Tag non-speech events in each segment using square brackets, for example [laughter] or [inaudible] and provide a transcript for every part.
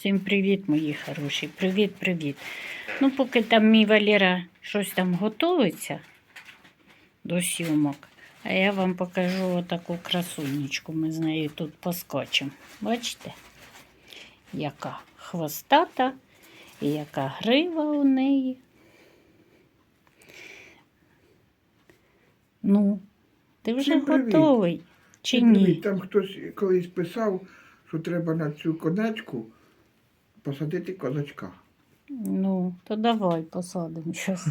Всім привіт, мої хороші. Привіт, привіт. Ну, поки там мій Валера щось там готується до сьомок, а я вам покажу отаку красунечку. Ми з нею тут поскочимо. Бачите? Яка хвостата і яка грива у неї. Ну, ти вже Всім привіт. готовий чи Привіт. ні? Там хтось колись писав, що треба на цю конечку посадити козачка. Ну, то давай посадимо щось.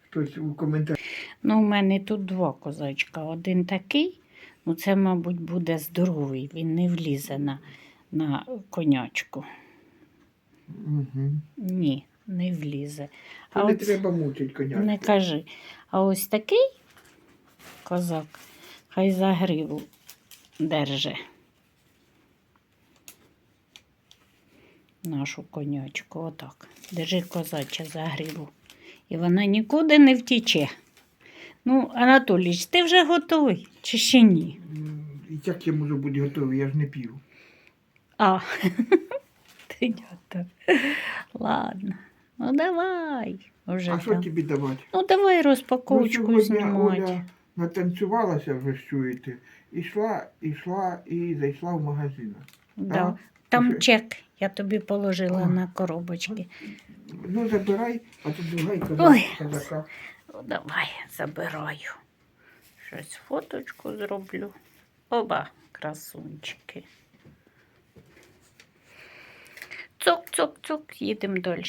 Хтось у коментарі. Ну, у мене тут два козачка. Один такий, ну це, мабуть, буде здоровий, він не влізе на, на конячку. Угу. Ні, не влізе. А не от треба мучити коня. не кажи. А ось такий козак, хай за гриву держи. Нашу конячку, отак. Держи козача за гриву. І вона нікуди не втіче. Ну, Анатолійович, ти вже готовий чи ще ні? І як я можу бути готовий, я ж не п'ю. А, [laughs] ти готовий. Ладно. Ну давай. Уже а що там. тобі давати? Ну давай Ну, розпаковочку сьогодні знімати. Оля натанцювалася, ви чуєте, ішла, ішла і зайшла в магазин. Да. Там чек я тобі положила на коробочки. Ну, забирай, а то другай Ой. Ну, давай, забираю. Щось фоточку зроблю. Оба, красунчики. Цок-цок-цок, їдемо далі.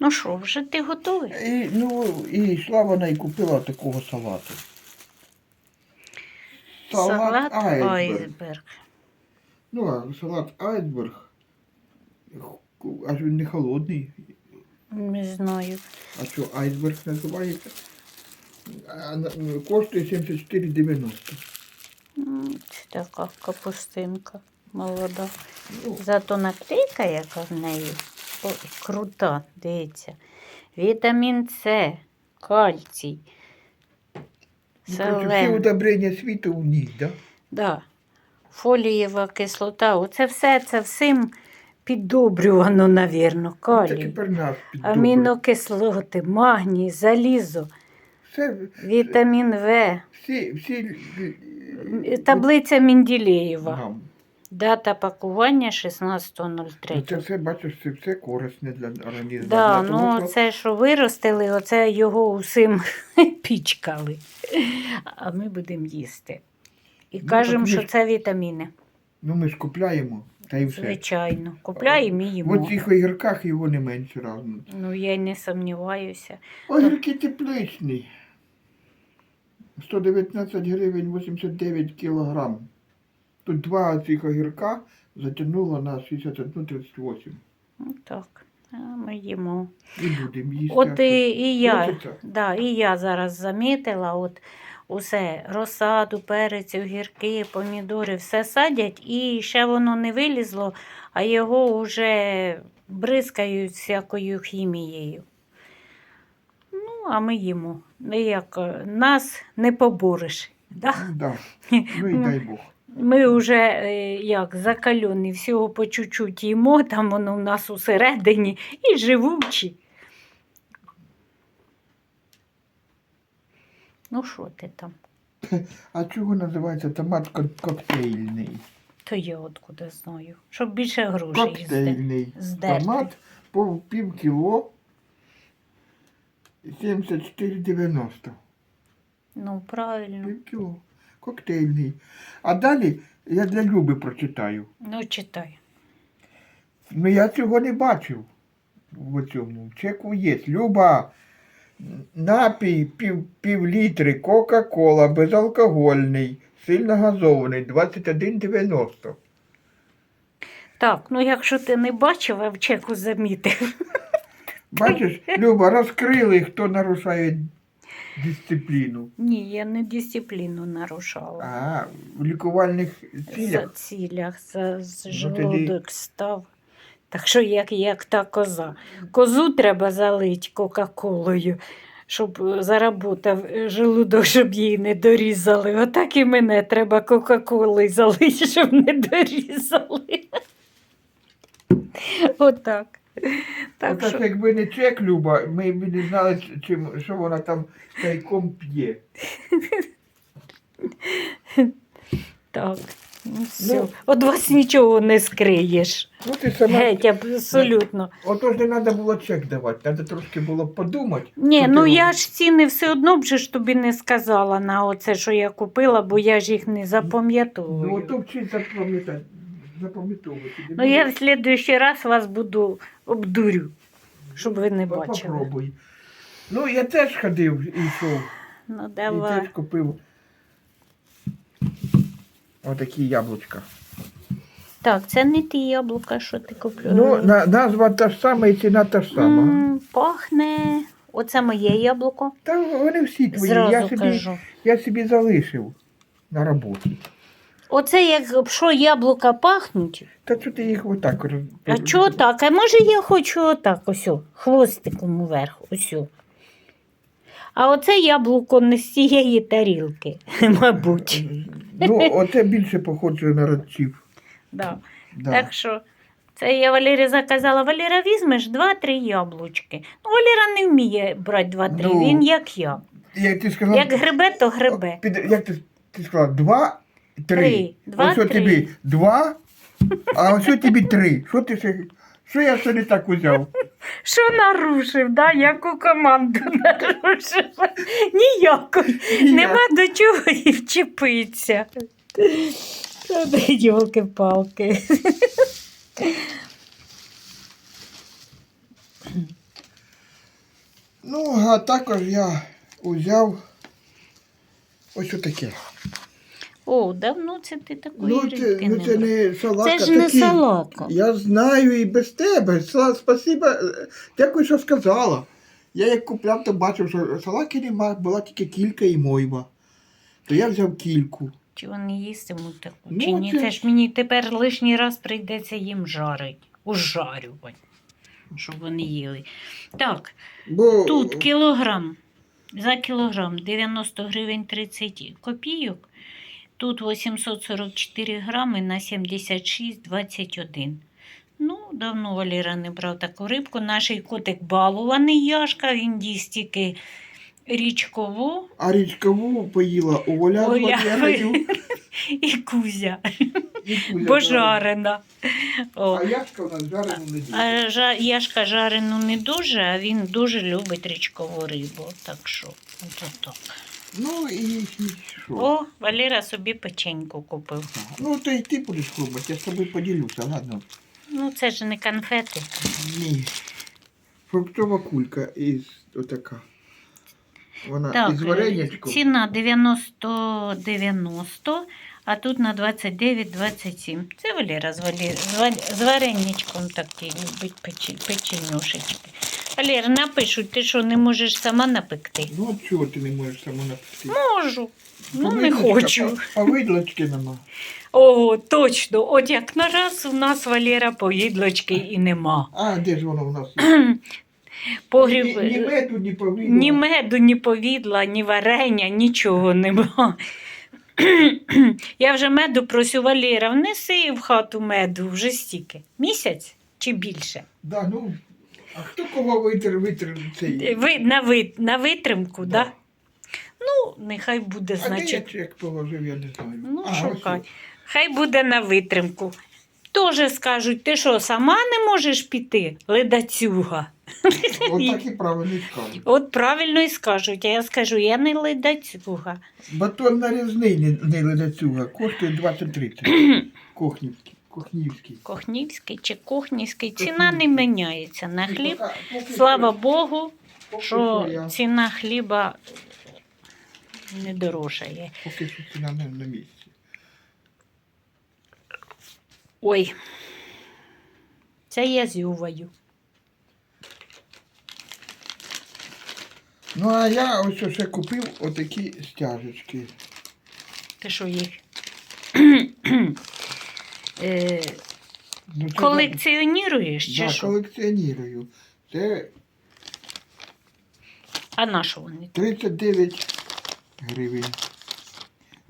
Ну що, вже ти готовий? І, ну, і йшла вона і купила такого салату. Салат айсберг. Ну, а салат айсберг. Аж він не холодний. Не знаю. А що айсберг називається? А, на- коштує 74,90. Це така капустинка молода. Ну, Зато наклейка, яка в неї ой, крута, дивіться. Вітамін С, кальцій, ну, селен. удобрення світу в ній, да? Да. Фолієва кислота. Оце все це всім піддобрювано, навірно. Калій, амінокислоти, магній, залізо, Все, вітамін В, всі, всі таблиця Менділеєва. Нам. Дата пакування Ну, Це все, бачиш, це все корисне для організму. Да, Для того, ну що- це, що виростили, оце його усім [laughs] пічкали. А ми будемо їсти. І Ну, кажемо, так ми що ж- це вітаміни. Ну ми ж купляємо, та й все. Звичайно. Купляємо і В їмо. цих огірках його не менше разу. Ну, я й не сумніваюся. Огірки тепличні. 119 гривень 89 кілограм. Тут два цих огірка затягнуло на 61,38. Ну так, а ми їмо. І будемо їсти. От і, і я, Хочеться? да, і я зараз замітила, от усе, розсаду, перець, огірки, помідори, все садять, і ще воно не вилізло, а його вже бризкають всякою хімією. Ну, а ми їмо. Ніяк е, нас не побориш. Да? Да. [laughs] ну і дай Бог. Ми вже е, як закальоні, всього по чуть-чуть їмо, там воно в нас усередині і живучі. Ну, що ти там? А чого називається томат кок- коктейльний? То я откуда знаю. Щоб більше грошей зде- Коктейльний здерти. томат по пів кіло 74,90. Ну, правильно. Пів кіло. Коктейльний. А далі я для Люби прочитаю. Ну, читай. Ну я цього не бачив в цьому. Чеку є. Люба, напій пів, пів літри Кока-Кола безалкогольний, сильно газований, 21,90. Так, ну якщо ти не бачив, а в чеку замітив. Бачиш, Люба, розкрили, хто нарушає дисципліну. Ні, я не дисципліну нарушала. А, в лікувальних За цілях. цілях, за з Ну, желудок став. Так що як, як та коза. Козу треба залити Кока-Колою, щоб е, заработав е, желудок, щоб її не дорізали. Отак і мене треба Кока-Колою залити, щоб не дорізали. Отак. Так Отак, що, якби не чек, Люба, ми б не знали, чим, що вона там тайком п'є. так. Ну, все. Ну. От вас нічого не скриєш. Ну ти сама. Геть, абсолютно. Отож не треба було чек давати, треба трошки було подумати. Ні, ну я робиш. ж ціни все одно б же ж тобі не сказала на оце, що я купила, бо я ж їх не Ну, запам'ятовую. ото вчить запам'ятати. Запам'ятовувати. Ну я в следующий раз вас буду обдурю, щоб ви не бачили. Попробуй. Ну, я теж ходив і йшов. Ну І давай. теж купив отакі яблучка. Так, це не ті яблука, що ти купила. Ну, на, назва та ж сама і ціна та ж сама. М, Пахне. Оце моє яблуко. Та вони всі твої. Зразу Я собі, кажу. я собі залишив на роботі. Оце як що яблука пахнуть. Та ти їх отак. А чого так? А може я хочу отак, ось, хвостиком уверх, ось. А оце яблуко не з цієї тарілки, [laughs] мабуть. Ну, оце більше похоже на родців. Да. Да. Так що це я Валері заказала. Валера, візьмеш два-три яблучки. Ну, Валера не вміє брати два-три, Ну, він як я. Як ти сказала, Як грибе, то грибе. Під, як ти, ти сказала, два, три. Два, ось три. тобі два, а ось тобі три. Що ти ще, що я ще не так узяв? Що нарушив, да? яку команду [laughs] нарушив? Ніякої. Нема до чого і вчепитися. Йолки-палки. Ну, а також я узяв ось таке. О, давно це ти такої Ну, це, рибки ну, не це брав. не салатка. Це ж не такі. салатка. Я знаю і без тебе. Сла- Спасибо. е, Дякую, що сказала. Я як купляв, то бачив, що салаки нема, була тільки кілька і мойва. То я взяв кільку. Чи вони їстимуть таку, Ну, чи ні? це Це ж- ж мені тепер лишній раз прийдеться їм жарити. Ужарювати, щоб вони їли. Так, Бо тут кілограм. За кілограм 90 гривень 30 копійок. Тут 844 грами на 76,21. Ну, давно Валера не брав таку рибку. Наш котик балуваний Яшка, він їсть тільки річкову А річкову поїла Оля, Оля. [laughs] І кузя, і Кузя бо жарена. О. А Яшка у нас жарену не їсть. А жа, Яшка жарену не дуже, а він дуже любить річкову рибу. Так що, от так. Ну і, що? О, Валера собі печеньку купив. Ну, то й ти будеш пробувати, я з тобою поділюся, ладно. Ну, це ж не конфети. Ні. Фруктова кулька із отака. Вона Так, із варенячком. ціна 90-90, а тут на 29-27. Це Валера з, Валер... з, вареничком такий любить печі... печенюшечки. Валера, напишуть, ти що, не можеш сама напекти? Ну, от чого ти не можеш само написати? Можу. Ну, не хочу. по- Повидлочки нема. О, точно. От як на раз у нас Валера поїдлочки і нема. А, де ж воно у нас? є? [clears throat] Погріб... Ні, ні меду, ні повидло. Ні меду, ні повідла, ні варення, нічого нема. [clears throat] Я вже меду просю Валера, внеси в хату меду вже стільки. Місяць чи більше? Да, ну, а хто кого витер, витер цей? Ви, на, ви, на витримку, так? Да. Да? Ну, нехай буде, А де я значить. чек положив, я не знаю. Ну, а, шукай. ось Хай буде на витримку. Тоже скажуть, ти що, сама не можеш піти, ледацюга. От [laughs] так і правильно скажу. От правильно і скажуть, а я скажу, я не ледацюга. Батон нарізний не, не ледацюга, коштує 20-30. Кохнівський. Кохнівський. Кохнівський чи кухнівський, ціна не міняється на хліб. Слава Богу, що ціна хліба не дорожає. Поки що ціна не на місці. Ой, це я зюваю. Ну, а я ось ще купив отакі стяжечки. Ти що їх? Е, Ну, це Колекціонуєш чи да, що? колекціонірую. Це А на що вони? 39 гривень.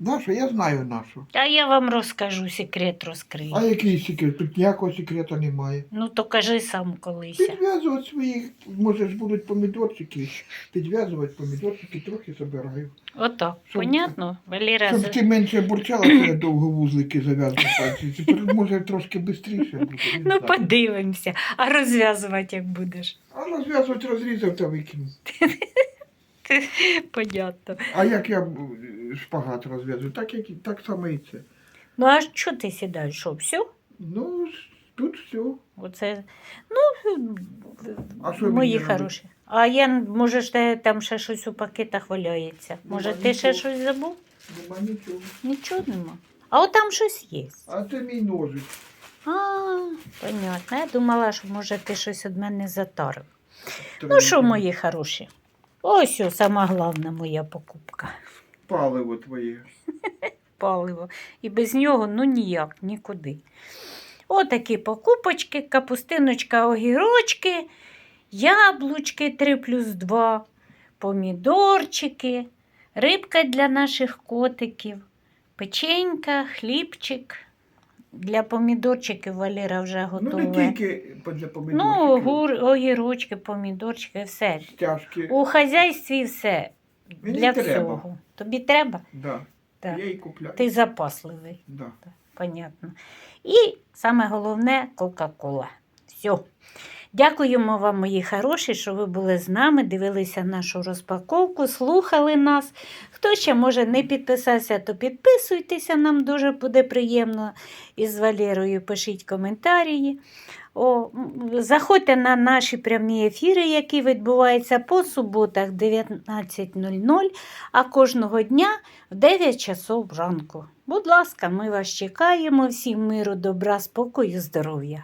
Нашу, я знаю нашу. А я вам розкажу, секрет розкрию. А який секрет? Тут ніякого секрету немає. Ну то кажи сам колись. Підв'язувати свої, може ж будуть помідорчики, підв'язувати помідорчики, трохи забираю. Отак, Щоб- понятно? Валера, Щоб за- ти менше бурчала, я довго вузлики зав'язую пальці. Тепер може трошки швидше буде. не ну знаю. подивимося, а розв'язувати як будеш. А розв'язувати розрізав та викинув. [laughs] [laughs] Понятно. А як я шпагат розв'язую? Так, як, і- так само і це. Ну а що ти сідаєш? Що, все? Ну, тут все. Оце, ну, А що мої робити? хороші. А я, може, ж те- там ще щось у пакетах валяється. Може, Нема ти ще нічого. щось забув? Нема нічого. Нічого нема. А от там щось є. А це мій ножик. А, понятно. Я думала, що може ти щось від мене затарив. Ну що, мої хороші? Ось сама головна моя покупка. Паливо твоє. [laughs] Паливо. І без нього ну ніяк, нікуди. Отакі покупочки, капустиночка, огірочки, яблучки 3 плюс 2, помідорчики, рибка для наших котиків, печенька, хлібчик. Для помідорчиків Валера вже Ну, не тільки для Ну, помідорчиків. огур, огірочки, помідорчики, все. Стяжки. У хазяйстві все. Мені для треба. всього. Тобі треба? Да. Так. Я і купляю. Ти запасливий, Да. понятно. І саме головне Кока-Кола. Все. Дякуємо вам, мої хороші, що ви були з нами, дивилися нашу розпаковку, слухали нас. Хто ще може не підписався, то підписуйтеся, нам дуже буде приємно. Із Валерою пишіть коментарі. О, заходьте на наші прямі ефіри, які відбуваються по суботах 19.00, а кожного дня в 9 часов ранку. Будь ласка, ми вас чекаємо. Всім миру, добра, спокою, здоров'я.